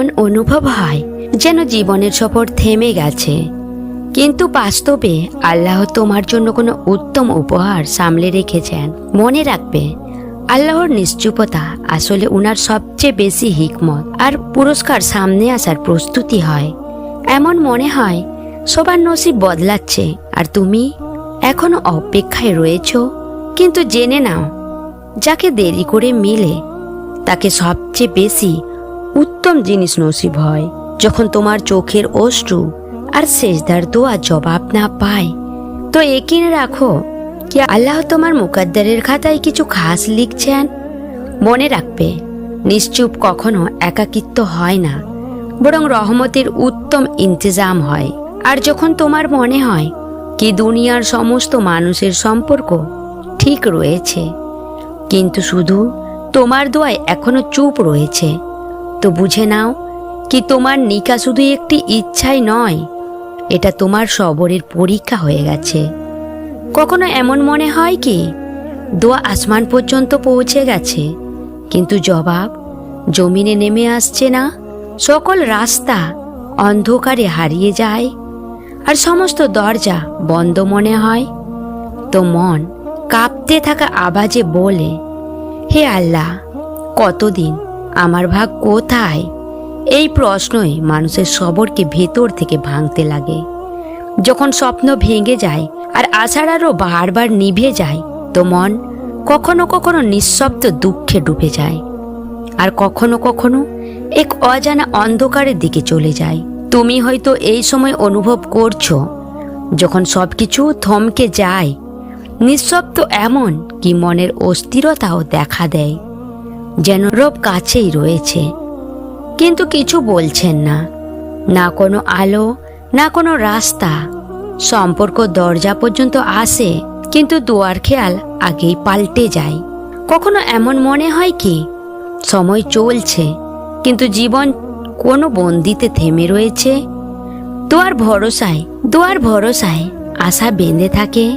এমন অনুভব হয় যেন জীবনের সফর থেমে গেছে। কিন্তু বাস্তবে আল্লাহ তোমার জন্য কোনো উত্তম উপহার সামলে রেখেছেন। মনে রাখবে, আল্লাহর নিশ্চুপতা আসলে উনার সবচেয়ে বেশি হিকমত আর পুরস্কার সামনে আসার প্রস্তুতি হয়। এমন মনে হয়, সবার নসিব বদলাচ্ছে আর তুমি এখনও অপেক্ষায় রয়েছ। কিন্তু জেনে নাও, যাকে দেরি করে মিলে, তাকে সবচেয়ে বেশি উত্তম জিনিস নসিব হয়। যখন তোমার চোখের অশ্রু আর শেষদার দোয়া জবাব না পায়, তো একিন রাখো। কি আল্লাহ তোমার মুকাদ্দারের খাতায় কিছু খাস লিখছেন? মনে রাখবে, নিশ্চুপ কখনো একাকিত্ব হয় না, বরং রহমতের উত্তম ইন্তজাম হয়। আর যখন তোমার মনে হয় কি দুনিয়ার সমস্ত মানুষের সম্পর্ক ঠিক রয়েছে, কিন্তু শুধু তোমার দোয়ায় এখনও চুপ রয়েছে তো বুঝে নাও কি তোমার নিকা শুধু একটি ইচ্ছাই নয়, এটা তোমার সবরের পরীক্ষা হয়ে গেছে। কখনো এমন মনে হয় কি, দোয়া আসমান পর্যন্ত পৌঁছে গেছে, কিন্তু জবাব, জমিনে নেমে আসছে না, সকল রাস্তা অন্ধকারে হারিয়ে যায়, আর সমস্ত দরজা বন্ধ মনে হয়। তো মন কাঁপতে থাকা আবাজে বলে, হে আল্লাহ, কতদিন আমার ভাগ কোথায়? এই প্রশ্নই মানুষের সবরকে ভেতর থেকে ভাঙতে লাগে। যখন স্বপ্ন ভেঙে যায় আর আশার আরও বারবার নিভে যায়, তো মন কখনো কখনো নিঃশব্দ দুঃখে ডুবে যায়। আর কখনো কখনো এক অজানা অন্ধকারের দিকে চলে যায়। তুমি হয়তো এই সময় অনুভব করছ, যখন সব কিছু থমকে যায়, নিঃশব্দ এমন কি মনের অস্থিরতাও দেখা দেয়। যেন রব কাছেই রয়েছে। কিন্তু কিছু বলছেন না। না কোনো আলো, না কোনো রাস্তা। সম্পর্ক দরজা পর্যন্ত আসে, কিন্তু দুয়ার খেয়াল আগেই পাল্টে যায়। কখনো এমন মনে হয় কি? সময় চলছে, কিন্তু জীবন কোনো বন্দিতে থেমে রয়েছে। দোয়ার ভরসায় দোয়ার ভরসায় আশা বেঁধে থাকে।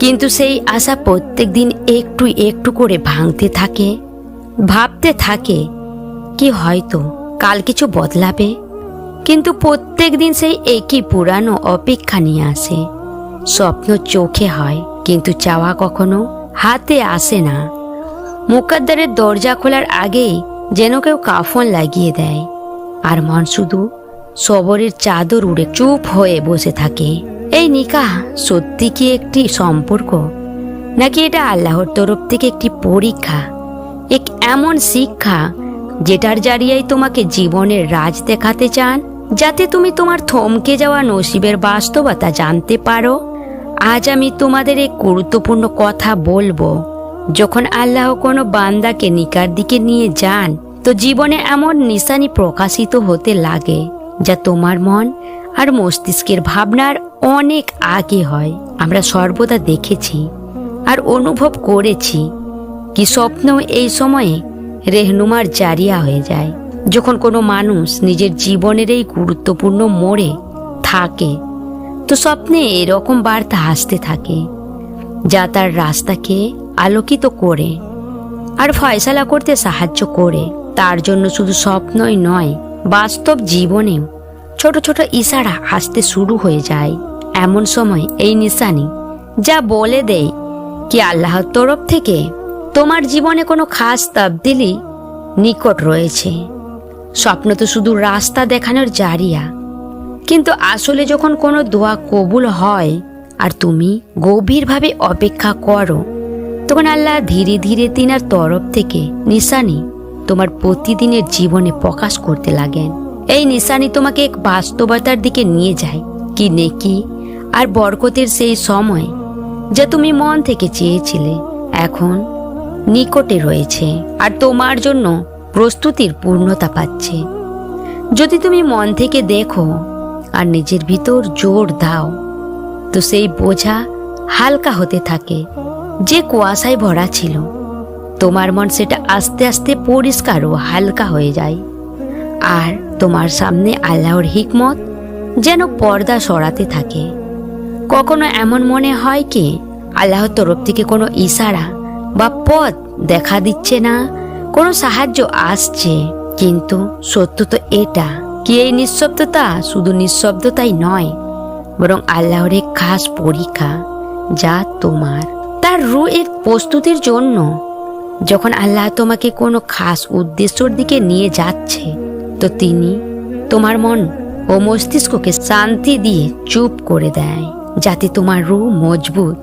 কিন্তু সেই আশা প্রত্যেক দিন একটু একটু করে ভাঙতে থাকে। ভাবতে থাকে, কি হয়তো কাল কিছু বদলাবে। কিন্তু প্রত্যেক দিন সেই একই পুরানো অপেক্ষা নিয়ে আসে। স্বপ্ন চোখে হয়, কিন্তু চাওয়া কখনো হাতে আসে না। মুকাদ্দারের দরজা খোলার আগেই যেন কেউ কাফন লাগিয়ে দেয়। আর মন শুধু সবরের চাদর উড়ে চুপ হয়ে বসে থাকে। এই নিকাহ সত্যি কি একটি সম্পর্ক? নাকি এটা আল্লাহর তরফ থেকে একটি পরীক্ষা? এক এমন শিক্ষা যেটার জারিয়াই তোমাকে জীবনের রাজ দেখাতে চান, যাতে তুমি তোমার থমকে যাওয়া নসিবের বাস্তবতা জানতে পারো। আজ আমি তোমাদের এক গুরুত্বপূর্ণ কথা বলব। যখন আল্লাহ কোনো বান্দাকে নিকার দিকে নিয়ে যান, তো জীবনে এমন নিশানি প্রকাশিত হতে লাগে, যা তোমার মন আর মস্তিষ্কের ভাবনার অনেক আগে হয়। আমরা সর্বদা দেখেছি আর অনুভব করেছি কি স্বপ্ন এই সময়ে? রেহনুমার জারিয়া হয়ে যায়। যখন কোনো মানুষ নিজের জীবনের এই গুরুত্বপূর্ণ মোড়ে থাকে, তো স্বপ্নে এরকম বার্তা আসতে থাকে, যা তার রাস্তাকে আলোকিত করে আর ফয়সালা করতে সাহায্য করে। তার জন্য শুধু স্বপ্নই নয়, বাস্তব জীবনেও ছোট ছোট ইশারা আসতে শুরু হয়ে যায়। এমন সময় এই নিশানি যা বলে দেয়, কি আল্লাহর তরফ থেকে? তোমার জীবনে কোনো খাস তাবদিলি নিকট রয়েছে। স্বপ্ন তো শুধু রাস্তা দেখানোর জারিয়া। কিন্তু আসলে যখন কোনো দোয়া কবুল হয় আর তুমি গভীরভাবে অপেক্ষা করো, তখন আল্লাহ ধীরে ধীরে তিনার তরফ থেকে নিশানি তোমার প্রতিদিনের জীবনে প্রকাশ করতে লাগেন। এই নিশানি তোমাকে এক বাস্তবতার দিকে নিয়ে যায়, কি নেকি আর বরকতের সেই সময় যা তুমি মন থেকে চেয়েছিলে। এখন নিকটে রয়েছে আর তোমার জন্য প্রস্তুতির পূর্ণতা পাচ্ছে। যদি তুমি মন থেকে দেখো আর নিজের ভিতর জোর দাও, তো সেই বোঝা হালকা হতে থাকে, যে কুয়াশায় ভরা ছিল। তোমার মন সেটা আস্তে আস্তে পরিষ্কার ও হালকা হয়ে যায়। আর তোমার সামনে আল্লাহর হিকমত যেন পর্দা সরাতে থাকে। কখনো এমন মনে হয় কি, আল্লাহর তরফ থেকে কোনো ইশারা বা পথ দেখা দিচ্ছে না, কোনো সাহায্য আসছে, কিন্তু সত্য তো এটা। কি এই নিঃশব্দতা? শুধু নিঃশব্দতাই নয়, বরং আল্লাহর এক খাস পরীক্ষা, যা তোমার। তার রু এর প্রস্তুতির জন্য, যখন আল্লাহ তোমাকে কোনো খাস উদ্দেশ্যর দিকে নিয়ে যাচ্ছে, তো তিনি তোমার মন ও মস্তিষ্ককে শান্তি দিয়ে চুপ করে দেয়, যাতে তোমার রু মজবুত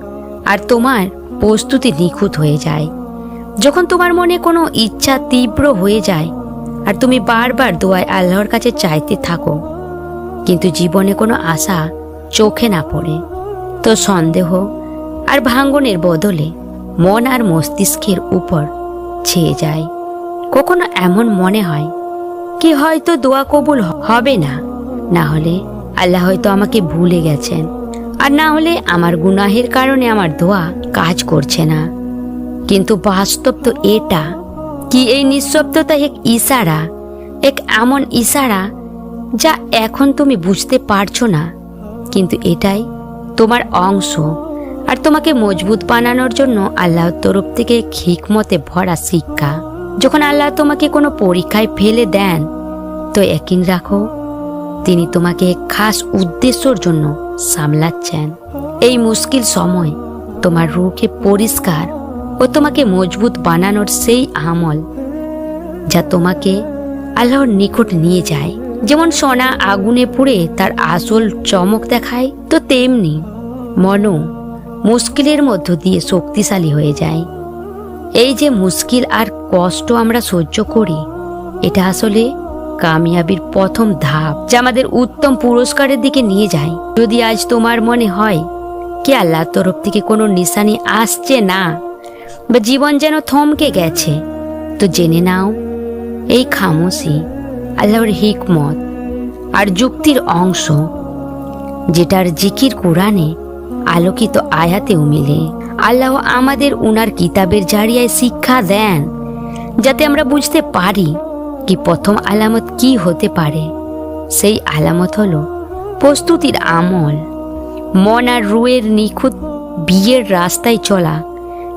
আর তোমার প্রস্তুতি নিখুঁত হয়ে যায়। যখন তোমার মনে কোনো ইচ্ছা তীব্র হয়ে যায় আর তুমি বারবার দোয়ায় আল্লাহর কাছে চাইতে থাকো, কিন্তু জীবনে কোনো আশা চোখে না পড়ে, তো সন্দেহ আর ভাঙ্গনের বদলে মন আর মস্তিষ্কের উপর ছেয়ে যায়। কখনো এমন মনে হয়, কি হয়তো দোয়া কবুল হবে না? না হলে আল্লাহ হয়তো আমাকে ভুলে গেছেন। আর না হলে আমার গুনাহের কারণে আমার দোয়া কাজ করছে না। কিন্তু বাস্তব তো এটা, কি এই নিঃশব্দতা এক ইশারা, এক এমন ইশারা যা এখন তুমি বুঝতে পারছ না। কিন্তু এটাই তোমার অংশ আর তোমাকে মজবুত বানানোর জন্য আল্লাহর তরফ থেকে হিকমতে ভরা শিক্ষা। যখন আল্লাহ তোমাকে কোনো পরীক্ষায় ফেলে দেন, তো একিন রাখো তিনি তোমাকে খাস উদ্দেশ্যর জন্য সামলাচ্ছেন। এই মুশকিল সময় তোমার রুখে পরিষ্কার ও তোমাকে মজবুত বানানোর সেই আমল যা তোমাকে আল্লাহর নিকট নিয়ে যায়। যেমন সোনা আগুনে পুড়ে তার আসল চমক দেখায়, তো তেমনি মনও মুশকিলের মধ্য দিয়ে শক্তিশালী হয়ে যায়। এই যে মুশকিল আর কষ্ট আমরা সহ্য করি, এটা আসলে কামিয়াবির প্রথম ধাপ, যা আমাদের উত্তম পুরস্কারের দিকে নিয়ে যায়। যদি আজ তোমার মনে হয় কি আল্লাহর তরফ থেকে কোনো নিশানি আসছে না, বা জীবন যেন থমকে গেছে, তো জেনে নাও, এই খামোশি আল্লাহর হিকমত আর যুক্তির অংশ, যেটার জিকির কোরআনে আলোকিত আয়াতেও মিলে। আল্লাহ আমাদের উনার কিতাবের জারিয়ায় শিক্ষা দেন, যাতে আমরা বুঝতে পারি কি প্রথম আলামত কি হতে পারে? সেই আলামত হলো প্রস্তুতির আমল। মন আর রুয়ের নিখুঁত বিয়ের রাস্তায় চলা।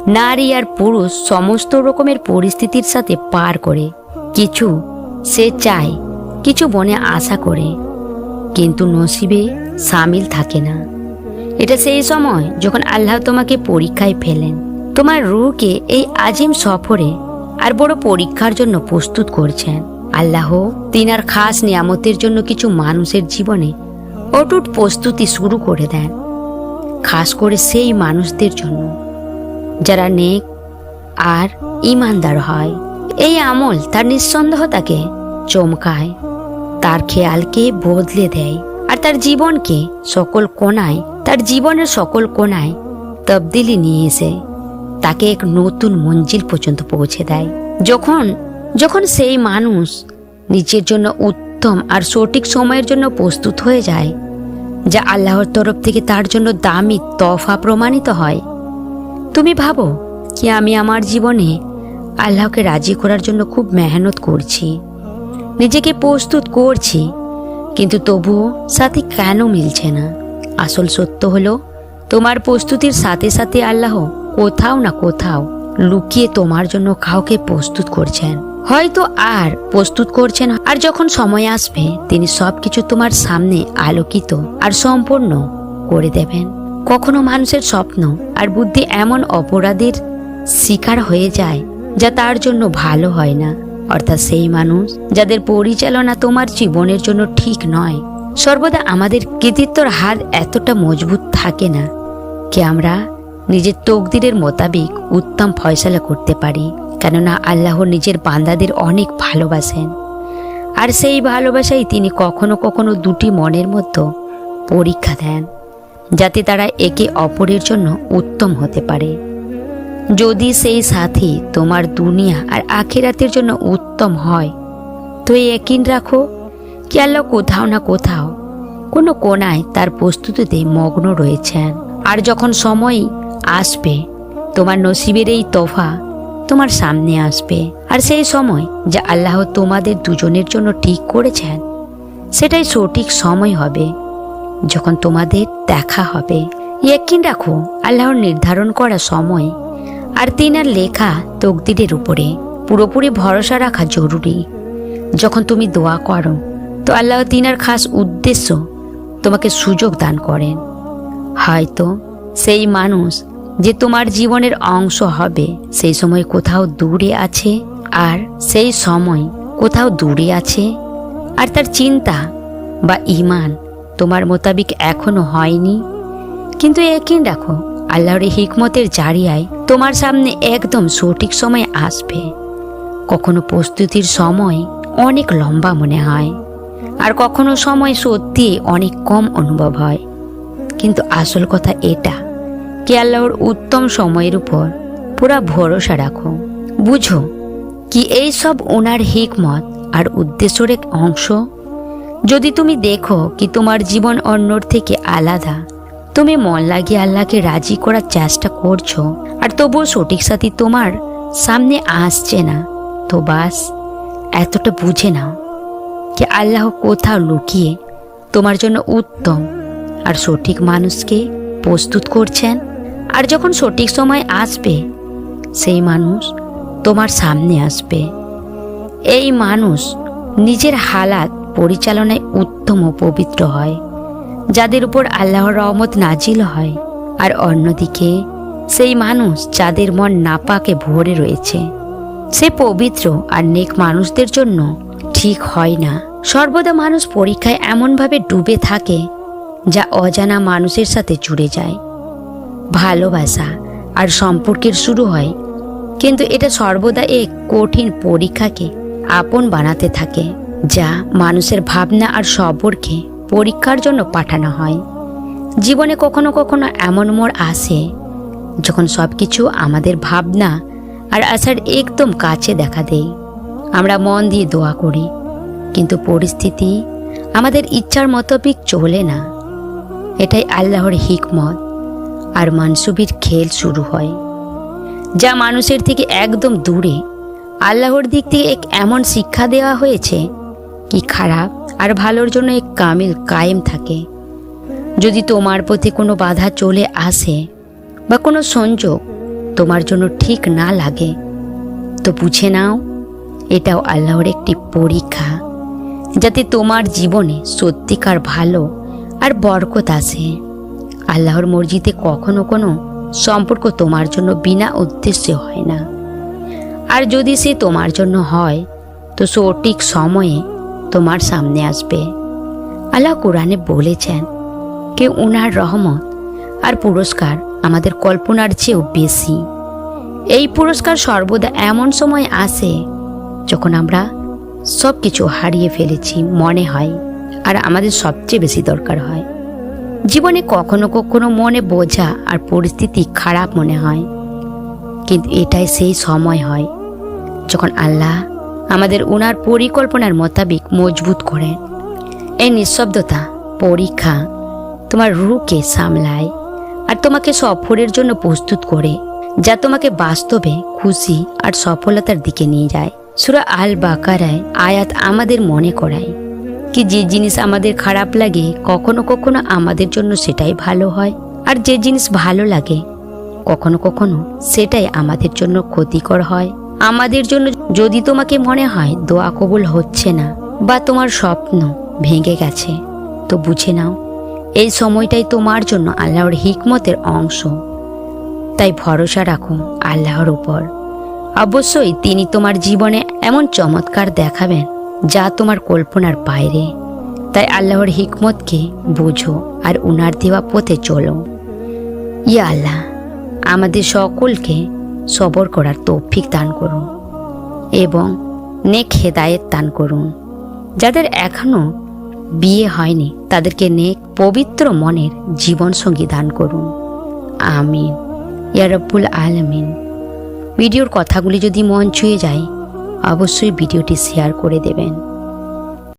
নারী আর পুরুষ সমস্ত রকমের পরিস্থিতির সাথে পার করে। কিছু সে চায়, কিছু মনে আশা করে। কিন্তু নসিবে সামিল থাকে না। এটা সেই সময় যখন আল্লাহ তোমাকে পরীক্ষায় ফেলেন। তোমার রুকে এই আজিম সফরে আর বড় পরীক্ষার জন্য প্রস্তুত করছেন। আল্লাহ তিনার খাস নিয়ামতের জন্য কিছু মানুষের জীবনে অটুট প্রস্তুতি শুরু করে দেন, খাস করে সেই মানুষদের জন্য, যারা নেক আর ইমানদার হয়। এই আমল তার নিঃসন্দেহতাকে চমকায়, তার খেয়ালকে বদলে দেয় আর তার জীবনকে সকল কোনায় তার জীবনের সকল কোনায় তবদিলি নিয়ে এসে তাকে এক নতুন মঞ্জিল পর্যন্ত পৌঁছে দেয়। যখন যখন সেই মানুষ নিজের জন্য উত্তম আর সঠিক সময়ের জন্য প্রস্তুত হয়ে যায়, যা আল্লাহর তরফ থেকে তার জন্য দামি তফা প্রমাণিত হয়, তুমি ভাবো কি আমি আমার জীবনে আল্লাহকে রাজি করার জন্য খুব মেহনত করছি, নিজেকে প্রস্তুত করছি, কিন্তু তবুও সাথে কেন মিলছে না? আসল সত্য হলো তোমার প্রস্তুতির সাথে সাথে আল্লাহ কোথাও না কোথাও লুকিয়ে তোমার জন্য কাউকে প্রস্তুত করছেন। হয়তো আর প্রস্তুত করছেন আর যখন সময় আসবে, তিনি সবকিছু তোমার সামনে আলোকিত আর সম্পূর্ণ করে দেবেন। কখনো মানুষের স্বপ্ন আর বুদ্ধি এমন অপরাধের শিকার হয়ে যায় যা তার জন্য ভালো হয় না। অর্থাৎ সেই মানুষ যাদের পরিচালনা তোমার জীবনের জন্য ঠিক নয়, সর্বদা আমাদের কৃতিত্বর হাত এতটা মজবুত থাকে না। কি আমরা নিজের তকদিরের মোতাবিক উত্তম ফয়সালা করতে পারি, কেননা আল্লাহ নিজের বান্দাদের অনেক ভালোবাসেন। আর সেই ভালোবাসাই তিনি কখনো কখনো দুটি মনের মধ্যে পরীক্ষা দেন, যাতে তারা একে অপরের জন্য উত্তম হতে পারে। যদি সেই সাথী তোমার দুনিয়া আর আখেরাতের জন্য উত্তম হয়, তো একিন রাখো কি আল্লাহ কোথাও না কোথাও কোনো কোনায় তার প্রস্তুতিতে মগ্ন রয়েছেন। আর যখন সময় আসবে, তোমার নসিবের এই তোফা তোমার সামনে আসবে। আর সেই সময় যা আল্লাহ তোমাদের দুজনের জন্য ঠিক করেছেন, সেটাই সঠিক সময় হবে, যখন তোমাদের দেখা হবে। ইয়কিন রাখো, আল্লাহর নির্ধারণ করা সময় আর তিনার লেখা তকদিরের উপরে পুরোপুরি ভরসা রাখা জরুরি। যখন তুমি দোয়া করো, তো আল্লাহ তিনার খাস উদ্দেশ্য তোমাকে সুযোগ দান করেন। হয়তো সেই মানুষ যে তোমার জীবনের অংশ হবে, সেই সময় কোথাও দূরে আছে আর সেই সময় কোথাও দূরে আছে। আর তার চিন্তা বা ইমান তোমার মোতাবিক এখনও হয়নি। কিন্তু একিন রাখো আল্লাহর হিকমতের জারিয়ায় তোমার সামনে একদম সঠিক সময় আসবে। কখনো প্রস্তুতির সময় অনেক লম্বা মনে হয়, আর কখনো সময় সত্যি অনেক কম অনুভব হয়। কিন্তু আসল কথা এটা, কি আল্লাহর উত্তম সময়ের উপর পুরা ভরসা রাখো। বুঝো, কি এই সব ওনার হিকমত আর উদ্দেশ্যের এক অংশ? যদি তুমি দেখো কি তোমার জীবন অন্যর থেকে আলাদা, তুমি মন লাগিয়ে আল্লাহকে রাজি করার চেষ্টা করছ, আর তবুও সঠিক সাথী তোমার সামনে আসছে না, তো বাস, এতটা বুঝে নাও, কি আল্লাহ কোথাও লুকিয়ে তোমার জন্য উত্তম আর সঠিক মানুষকে প্রস্তুত করছেন। আর যখন সঠিক সময় আসবে, সেই মানুষ তোমার সামনে আসবে। এই মানুষ নিজের হালাত পরিচালনায় উত্তম ও পবিত্র হয়, যাদের উপর আল্লাহর রহমত নাজিল হয়। আর অন্যদিকে, সেই মানুষ যাদের মন নাপাকে ভরে রয়েছে, সে পবিত্র আর নেক মানুষদের জন্য ঠিক হয় না। সর্বদা মানুষ পরীক্ষায় এমনভাবে ডুবে থাকে যা অজানা মানুষের সাথে জুড়ে যায়। ভালোবাসা আর সম্পর্কের শুরু হয়, কিন্তু এটা সর্বদা এক কঠিন পরীক্ষাকে আপন বানাতে থাকে, যা মানুষের ভাবনা আর সবরকে পরীক্ষার জন্য পাঠানো হয়। জীবনে কখনো কখনো এমন মোড় আসে, যখন সব কিছু আমাদের ভাবনা আর আশার একদম কাছে দেখা দেয়। আমরা মন দিয়ে দোয়া করি, কিন্তু পরিস্থিতি আমাদের ইচ্ছার মতোবিক চলে না। এটাই আল্লাহর হিকমত। আর মানসুবির খেল শুরু হয়। যা মানুষের থেকে একদম দূরে। আল্লাহর দিক থেকে এক এমন শিক্ষা দেওয়া হয়েছে কি খারাপ আর ভালোর জন্য এক কামিল কায়েম থাকে। যদি তোমার প্রতি কোনো বাধা চলে আসে বা কোনো সংযোগ তোমার জন্য ঠিক না লাগে, তো বুঝে নাও, এটাও আল্লাহর একটি পরীক্ষা। যাতে তোমার জীবনে সত্যিকার ভালো আর বরকত আসে আল্লাহর মর্জিতে কখনো কোনো সম্পর্ক তোমার জন্য বিনা উদ্দেশ্যে হয় না। আর যদি সে তোমার জন্য হয়, তো সঠিক সময়ে তোমার সামনে আসবে। আল্লাহ কোরআনে বলেছেন কে উনার রহমত আর পুরস্কার আমাদের কল্পনার চেয়েও বেশি। এই পুরস্কার সর্বদা এমন সময় আসে যখন আমরা সব কিছু হারিয়ে ফেলেছি, মনে হয়। আর আমাদের সবচেয়ে বেশি দরকার হয়। জীবনে কখনো কখনো মনে বোঝা আর পরিস্থিতি খারাপ মনে হয়। কিন্তু এটাই সেই সময় হয় যখন আল্লাহ আমাদের উনার পরিকল্পনার মোতাবিক মজবুত করেন। এই নিঃশব্দতা, পরীক্ষা তোমার রুকে সামলায় আর তোমাকে সফরের জন্য প্রস্তুত করে, যা তোমাকে বাস্তবে খুশি আর সফলতার দিকে নিয়ে যায়। সুরা আল বাকারায় আয়াত আমাদের মনে করায়। কি যে জিনিস আমাদের খারাপ লাগে, কখনো কখনো আমাদের জন্য সেটাই ভালো হয়। আর যে জিনিস ভালো লাগে, কখনো কখনো সেটাই আমাদের জন্য ক্ষতিকর হয়। আমাদের জন্য যদি তোমাকে মনে হয় দোয়া কবুল হচ্ছে না বা তোমার স্বপ্ন ভেঙে গেছে, তো বুঝে নাও, এই সময়টাই তোমার জন্য আল্লাহর হিকমতের অংশ। তাই ভরসা রাখো আল্লাহর উপর। অবশ্যই তিনি তোমার জীবনে এমন চমৎকার দেখাবেন যা তোমার কল্পনার বাইরে। তাই আল্লাহর হিকমতকে বুঝো আর উনার দেওয়া পথে চলো। ইয়া আল্লাহ, আমাদের সকলকে সবর করার তৌফিক দান করুন এবং নেক হেদায়েত দান করুন। যাদের এখনও বিয়ে হয়নি, তাদেরকে নেক পবিত্র মনের জীবনসঙ্গী দান করুন। আমিন। ইয়ারব্বুল আলমিন। ভিডিওর কথাগুলি যদি মন ছুঁয়ে যায় অবশ্যই ভিডিওটি শেয়ার করে দেবেন।